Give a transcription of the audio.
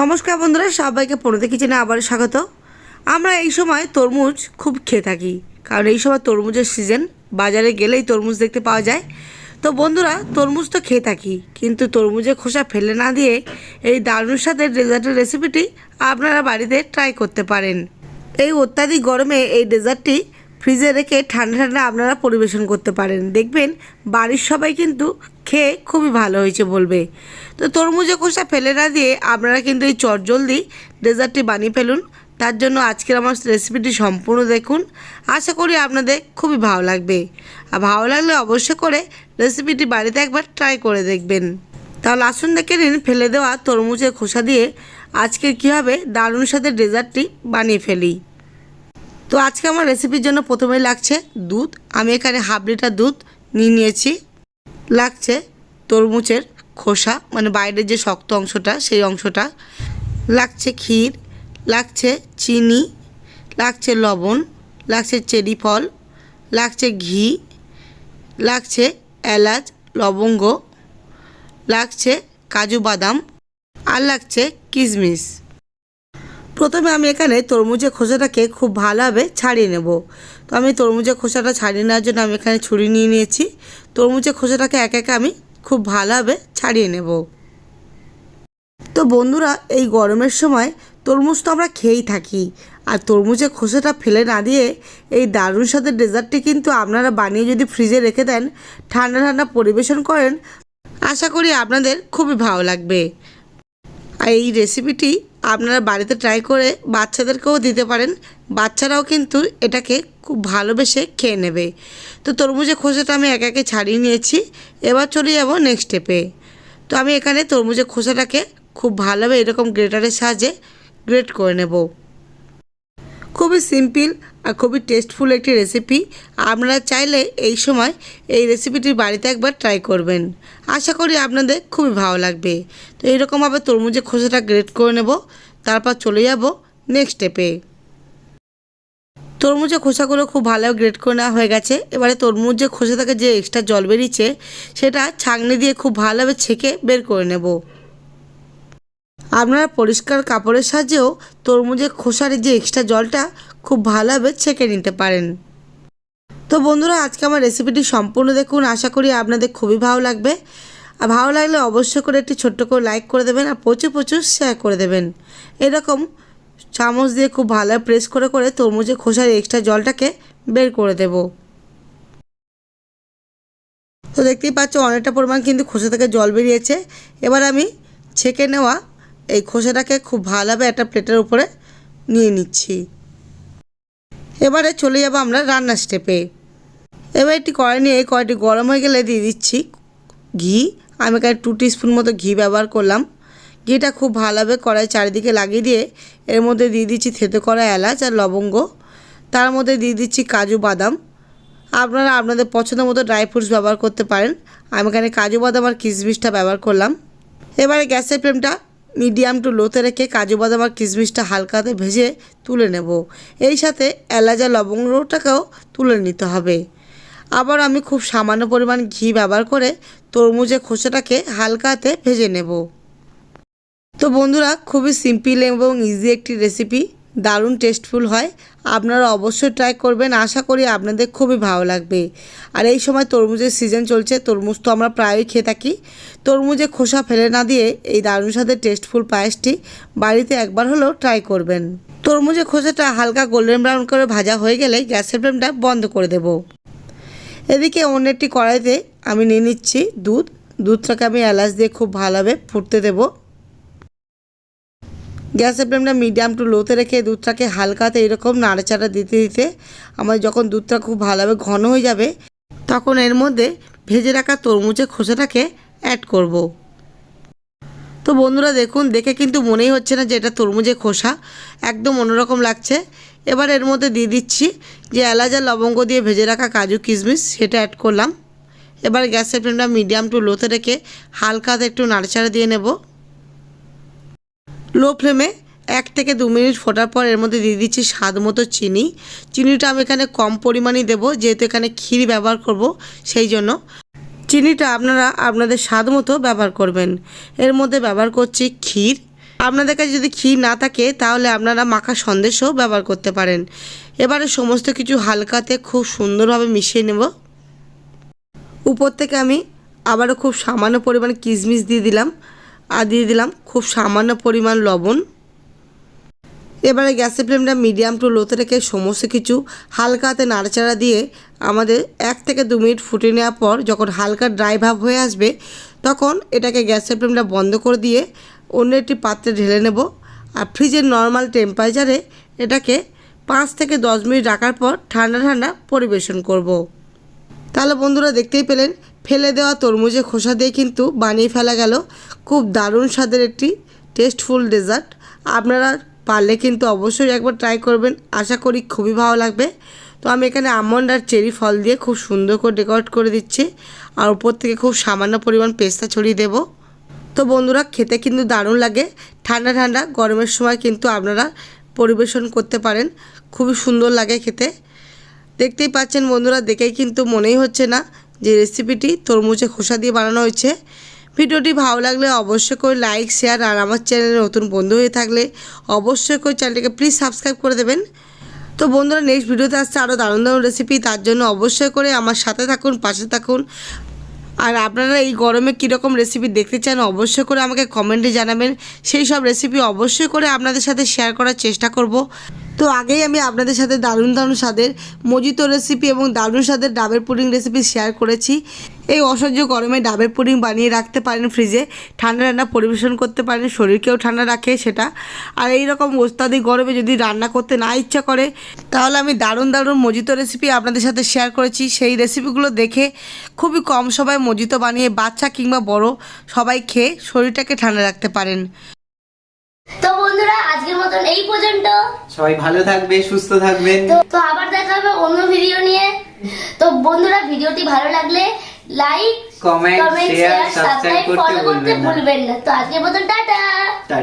নমস্কার বন্ধুরা, সবাইকে পনেরো কিচেনে আবার স্বাগত। আমরা এই সময় তরমুজ খুব খেয়ে থাকি, কারণ এই সময় তরমুজের সিজন বাজারে গেলেই তরমুজ দেখতে পাওয়া যায়। তো বন্ধুরা, তরমুজ তো খেয়ে থাকি, কিন্তু তরমুজের খোসা ফেলে না দিয়ে এই দারুণ স্বাদের ডেজার্টের রেসিপিটি আপনারা বাড়িতে ট্রাই করতে পারেন। এই অত্যাধিক গরমে এই ডেজার্টটি ফ্রিজে রেখে ঠান্ডা ঠান্ডা আপনারা পরিবেশন করতে পারেন। দেখবেন বাড়ির সবাই কিন্তু খেয়ে খুবই ভালো হয়েছে বলবে। তো তরমুজে খোসা ফেলে না দিয়ে আপনারা কিন্তু এই চটজলদি ডেজার্টটি বানিয়ে ফেলুন। তার জন্য আজকের আমার রেসিপিটি সম্পূর্ণ দেখুন। আশা করি আপনাদের খুবই ভালো লাগবে। আর ভালো লাগলে অবশ্যই করে রেসিপিটি বাড়িতে একবার ট্রাই করে দেখবেন। তাহলে আসুন দেখে নিন ফেলে দেওয়া তরমুজের খোসা দিয়ে আজকে কীভাবে দারুণ সাথে ডেজার্টটি বানিয়ে ফেলি। তো আজকে আমার রেসিপির জন্য প্রথমেই লাগছে দুধ। আমি এখানে হাফ লিটার দুধ নিয়ে নিয়েছি। লাগছে তরমুজের খোসা মানে বাইরের যে শক্ত অংশটা, সেই অংশটা। লাগছে ক্ষীর, লাগছে চিনি, লাগছে লবণ, লাগছে চেরি ফল, লাগছে ঘি, লাগছে এলাচ, লবঙ্গ, লাগছে কাজু বাদাম, আর লাগছে কিশমিশ প্রথমে আমি এখানে তরমুজের খোসাটাকে খুব ভালোভাবে ছাড়িয়ে নেব। তো আমি তরমুজের খোসাটা ছাড়িয়ে নেওয়ার জন্য আমি এখানে ছুরি নিয়ে নিয়েছি। তরমুজের খোসাটাকে এক একে আমি খুব ভালোভাবে ছাড়িয়ে নেব। তো বন্ধুরা, এই গরমের সময় তরমুজ তো আমরা খেয়েই থাকি। আর তরমুজের খোসাটা ফেলে না দিয়ে এই দারুণ সাথে ডেজার্টটি কিন্তু আপনারা বানিয়ে যদি ফ্রিজে রেখে দেন, ঠান্ডা ঠান্ডা পরিবেশন করেন, আশা করি আপনাদের খুবই ভালো লাগবে। আর এই রেসিপিটি আপনারা বাড়িতে ট্রাই করে বাচ্চাদেরকেও দিতে পারেন। বাচ্চারাও কিন্তু এটাকে খুব ভালোবেসে খেয়ে নেবে। তো তরমুজের খোসাটা আমি একে একে ছাড়িয়ে নিয়েছি। এবার চলে যাব নেক্সট স্টেপে তো আমি এখানে তরমুজের খোসাটাকে খুব ভালোভাবে এরকম গ্রেটারের সাহায্যে গ্রেট করে নেব। খুবই সিম্পল আর খুবই টেস্টফুল একটি রেসিপি আপনারা চাইলে এই সময় এই রেসিপিটি বাড়িতে একবার ট্রাই করবেন। আশা করি আপনাদের খুবই ভালো লাগবে। তো এইরকমভাবে তরমুজের খোসাটা গ্রেট করে নেব, তারপর চলে যাব নেক্সট স্টেপে তরমুজের খোসাগুলো খুব ভালো গ্রেট করে নেওয়া হয়ে গেছে। এবারে তরমুজের খোসা থেকে যে এক্সট্রা জল বেরিয়েছে, সেটা ছাঁকনি দিয়ে খুব ভালোভাবে ছেঁকে বের করে নেব। আপনারা পরিষ্কার কাপড়ের সাহায্যেও তরমুজের খোসার যে এক্সট্রা জলটা খুব ভালোভাবে ছেঁকে নিতে পারেন। তো বন্ধুরা, আজকে আমার রেসিপিটি সম্পূর্ণ দেখুন। আশা করি আপনাদের খুবই ভালো লাগবে। আর ভালো লাগলে অবশ্যই করে একটি ছোট্ট করে লাইক করে দেবেন আর প্রচুর প্রচুর শেয়ার করে দেবেন। এরকম চামচ দিয়ে খুব ভালো প্রেস করে করে তরমুজের খোসার এক্সট্রা জলটাকে বের করে দেব। তো দেখতেই পাচ্ছ, অনেকটা পরিমাণ কিন্তু খোসা থেকে জল বেরিয়েছে। এবার আমি ছেঁকে নেওয়া এই খোসাটাকে খুব ভালোভাবে একটা প্লেটের উপরে নিয়ে নিচ্ছি। এবারে চলে যাব আমরা রান্নার স্টেপে এবার একটি কড়াই নিয়ে এই কড়াইটি গরম হয়ে গেলে দিয়ে দিচ্ছি ঘি। আমি এখানে টু স্পুন মতো ঘি ব্যবহার করলাম। ঘিটা খুব ভালোভাবে কড়াই চারিদিকে লাগিয়ে দিয়ে এর মধ্যে দিয়ে দিচ্ছি থেতো করা এলাচ আর লবঙ্গ। তার মধ্যে দিয়ে দিচ্ছি কাজু বাদাম। আপনারা আপনাদের পছন্দ মতো ড্রাই ফ্রুটস ব্যবহার করতে পারেন। আমি এখানে কাজু বাদাম আর কিশমিশটা ব্যবহার করলাম। এবারে গ্যাসের ফ্লেমটা মিডিয়াম টু লোতে রেখে কাজু বাদাম আর কিশমিশটা হালকাতে ভেজে তুলে নেব। এই সাথে এলাচা লবঙ্গটাকেও তুলে নিতে হবে। আবার আমি খুব সামান্য পরিমাণ ঘি ব্যবহার করে তরমুজের খোসাটাকে হালকাতে ভেজে নেব। তো বন্ধুরা, খুবই সিম্পল এবং ইজি একটি রেসিপি দারুণ টেস্টফুল হয়। আপনারা অবশ্যই ট্রাই করবেন। আশা করি আপনাদের খুবই ভালো লাগবে। আর এই সময় তরমুজের সিজন চলছে। তরমুজ তো আমরা প্রায়ই খেয়ে থাকি। তরমুজে খোসা ফেলে না দিয়ে এই দারুণ সাথে টেস্টফুল পায়েসটি বাড়িতে একবার হলেও ট্রাই করবেন। তরমুজের খোসাটা হালকা গোল্ডেন ব্রাউন করে ভাজা হয়ে গেলে গ্যাসের ফ্লেমটা বন্ধ করে দেব। এদিকে অন্য একটি কড়াইতে আমি নিয়ে নিচ্ছি দুধ। দুধটাকে আমি এলাচ দিয়ে খুব ভালোভাবে ফুটতে দেবো। গ্যাসের ফ্লেমটা মিডিয়াম টু লোতে রেখে দুধটাকে হালকাতে এরকম নাড়াচাড়া দিতে দিতে আমার যখন দুধটা খুব ভালোভাবে ঘন হয়ে যাবে, তখন এর মধ্যে ভেজে রাখা তরমুজের খোসাটাকে অ্যাড করব। তো বন্ধুরা দেখুন, দেখে কিন্তু মনেই হচ্ছে না যে এটা তরমুজের খোসা, একদম অন্যরকম লাগছে। এবার এর মধ্যে দিয়ে দিচ্ছি যে এলাচ আর লবঙ্গ দিয়ে ভেজে রাখা কাজু কিশমিশ, সেটা অ্যাড করলাম। এবার গ্যাসের ফ্লেমটা মিডিয়াম টু লোতে রেখে হালকাতে একটু নাড়াচাড়া দিয়ে নেব। লো ফ্লেমে এক থেকে দু মিনিট ফোটার পর এর মধ্যে দিয়ে দিচ্ছি স্বাদ মতো চিনি। চিনিটা আমি এখানে কম পরিমাণেই দেবো, যেহেতু এখানে ক্ষীর ব্যবহার করব, সেই জন্য। চিনিটা আপনারা আপনাদের স্বাদ মতো ব্যবহার করবেন। এর মধ্যে ব্যবহার করছি ক্ষীর। আপনাদের কাছে যদি ক্ষীর না থাকে, তাহলে আপনারা মাখা সন্দেশও ব্যবহার করতে পারেন। এবারে সমস্ত কিছু হালকাতে খুব সুন্দরভাবে মিশিয়ে নেব। উপর থেকে আমি আবারও খুব সামান্য পরিমাণ কিশমিশ দিয়ে দিলাম। আর দিয়ে দিলাম খুব সামান্য পরিমাণ লবণ এবারে গ্যাসের ফ্লেমটা মিডিয়াম টু লোতে রেখে সমস্ত কিছু হালকা হাতে নাড়াচাড়া দিয়ে আমাদের এক থেকে দু মিনিট ফুটে নেওয়ার পর যখন হালকা ড্রাই ভাব হয়ে আসবে, তখন এটাকে গ্যাসের ফ্লেমটা বন্ধ করে দিয়ে অন্য একটি পাত্রে ঢেলে নেব আর ফ্রিজের নর্মাল টেম্পারেচারে এটাকে পাঁচ থেকে দশ মিনিট রাখার পর ঠান্ডা ঠান্ডা পরিবেশন করব। তাহলে বন্ধুরা দেখতেই পেলেন ফেলে দেওয়া তরমুজে খোসা দিয়ে কিন্তু বানিয়ে ফেলা গেল। খুব দারুণ স্বাদের একটি টেস্টফুল ডেজার্ট আপনারা পারলে কিন্তু অবশ্যই একবার ট্রাই করবেন। আশা করি খুবই ভালো লাগবে। তো আমি এখানে আমন্ড আর চেরি ফল দিয়ে খুব সুন্দর করে ডেকোরেট করে দিচ্ছি। আর উপর থেকে খুব সামান্য পরিমাণ পেস্তা ছড়িয়ে দেবো। তো বন্ধুরা, খেতে কিন্তু দারুণ লাগে। ঠান্ডা ঠান্ডা, গরমের সময় কিন্তু আপনারা পরিবেশন করতে পারেন। খুবই সুন্দর লাগে খেতে। দেখতেই পাচ্ছেন বন্ধুরা, দেখেই কিন্তু মনেই হচ্ছে না যে রেসিপিটি তরমুজে খোসা দিয়ে বানানো হয়েছে। ভিডিওটি ভালো লাগলে অবশ্যই করে লাইক শেয়ার আর আমার চ্যানেলে নতুন বন্ধু হয়ে থাকলে অবশ্যই করে চ্যানেলটিকে প্লিজ সাবস্ক্রাইব করে দেবেন। তো বন্ধুরা নেক্সট ভিডিওতে আসছে আরও দারুণ দারুণ রেসিপি তার জন্য অবশ্যই করে আমার সাথে থাকুন, পাশে থাকুন। আর আপনারা এই গরমে কীরকম রেসিপি দেখতে চান অবশ্যই করে আমাকে কমেন্টে জানাবেন। সেই সব রেসিপি অবশ্যই করে আপনাদের সাথে শেয়ার করার চেষ্টা করব। তো আগেই আমি আপনাদের সাথে দারুণ দারুণ স্বাদের মজিত রেসিপি এবং দারুণ স্বাদের ডাবের পুডিং রেসিপি শেয়ার করেছি। এই অসহ্য গরমে ডাবের পুডিং বানিয়ে রাখতে পারেন ফ্রিজে। ঠান্ডা রান্না পরিবেশন করতে পারেন শরীরকেও ঠান্ডা রাখে সেটা। আর এই রকম ওস্তাদি গরমে যদি রান্না করতে না ইচ্ছা করে তাহলে আমি দারুণ দারুণ মজিতো রেসিপি আপনাদের সাথে শেয়ার করেছি। সেই রেসিপিগুলো দেখে খুবই কম সময়ে মজিতো বানিয়ে বাচ্চা কিংবা বড় সবাই খেয়ে শরীরটাকে ঠান্ডা রাখতে পারেন। তো বন্ধুরা আজকের মতন এই পর্যন্ত। সবাই ভালো থাকবে সুস্থ থাকবেন। তো তো আবার দেখা হবে অন্য ভিডিও নিয়ে। তো বন্ধুরা ভিডিওটি ভালো লাগলে লাইক কমেন্ট শেয়ার সাবস্ক্রাইব করতে ভুলবেন না। তো আজকের মতো টাটা। টাটা।